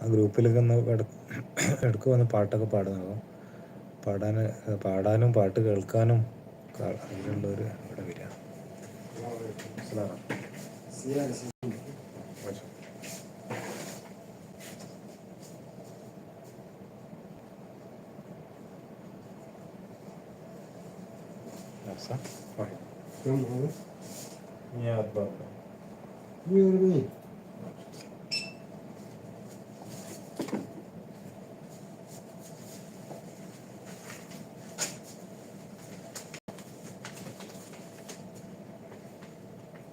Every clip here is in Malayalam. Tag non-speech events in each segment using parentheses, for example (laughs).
ആ ഗ്രൂപ്പിലൊക്കെ ഒന്ന് ഇടയ്ക്ക് വന്ന് പാട്ടൊക്കെ പാടുന്നത്. പാടാന് പാടാനും പാട്ട് കേൾക്കാനും അതിലുള്ളവർ ഇവിടെ വരിക. Yeah, but... You know what I mean?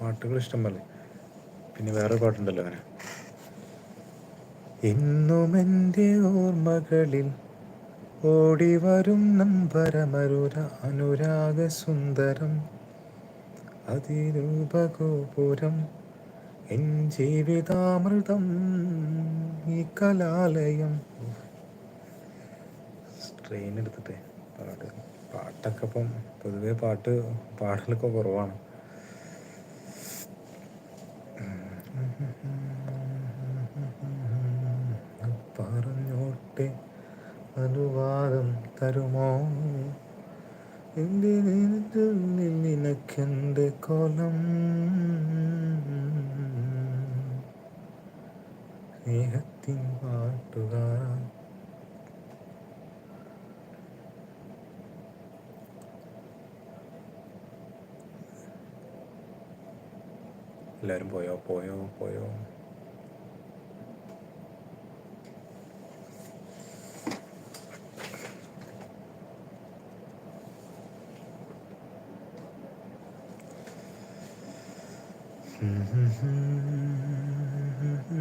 പാട്ടുകൾ ഇഷ്ടം പോലെ പിന്നെ വേറെ പാട്ടുണ്ടല്ലോ അങ്ങനെ. എന്നും എന്റെ ഓർമ്മകളിൽ ഓടി വരും നമ്പരമരുര അനുരാഗ സുന്ദരം അതിരൂപഗോപുരം എൻ ജീവിതാമൃതം ഈ കലാലയം. ട്രെയിൻ എടുത്തിട്ടേ. പാട്ട് പാട്ടൊക്കെ ഇപ്പം പൊതുവെ പാട്ട് പാടലൊക്കെ കുറവാണ്. പറഞ്ഞോട്ടെ അനുവാദം തരുമോ? നിനക്കെന്റെ കോലം? സ്നേഹത്തിൻ പാട്ടുകാരാ എല്ലാവരും പോയോ പോയോ പോയോ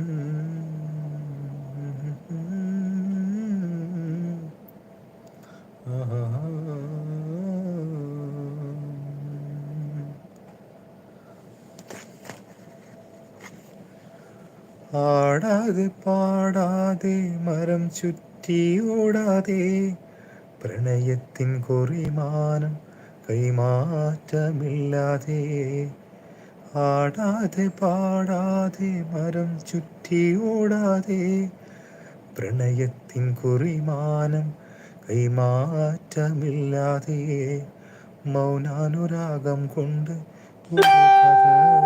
(laughs) ആടാതെ പാടാതെ മരം ചുറ്റി ഓടാതെ പ്രണയത്തിൻ കുറിമാനം കൈമാറ്റമില്ലാതെ ആടാതെ പാടാതെ മരം ചുറ്റി ഓടാതെ പ്രണയത്തിൻ കുറിമാനം കൈമാറ്റമില്ലാതെ മൗനാനുരാഗം കൊണ്ട്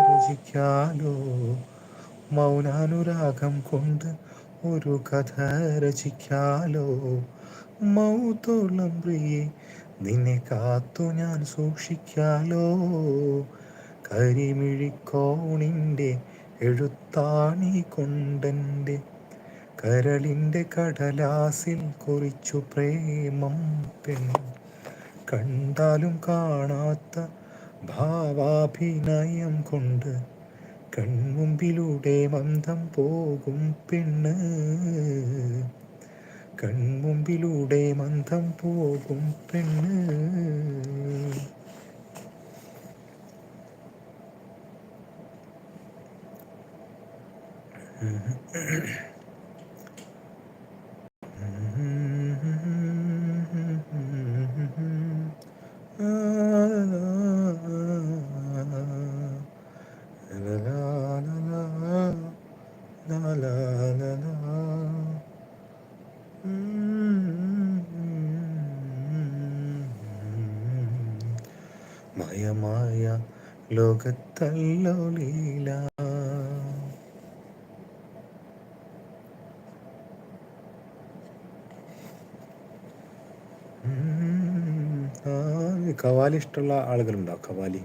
രചിക്കാലോ? മൗനാനുരാഗം കൊണ്ട് ഒരു കഥ രചിക്കാലോ. മൗത്തോളം പ്രിയെ നിന്നെ കാത്തു ഞാൻ സൂക്ഷിക്കാലോ. കരിമിഴിക്കോണിന്റെ എഴുത്താണി കൊണ്ടന്റെ കരളിന്റെ കടലാസിൽ കുറിച്ചു പ്രേമം പെൺ. കണ്ടാലും കാണാത്ത ഭാവാഭിനയം കൊണ്ട് കൺമുമ്പിലൂടെ മന്ദം പോകും പെണ്ണ്. കൺമുമ്പിലൂടെ മന്ദം പോകും പെണ്ണ്. മയമായ ലോകത്തല്ലോ ലീല. കവാലി ഇഷ്ടമുള്ള ആളുകളുണ്ടോ? കവാലി.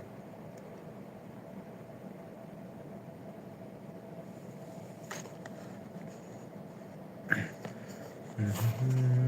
Mm-hmm.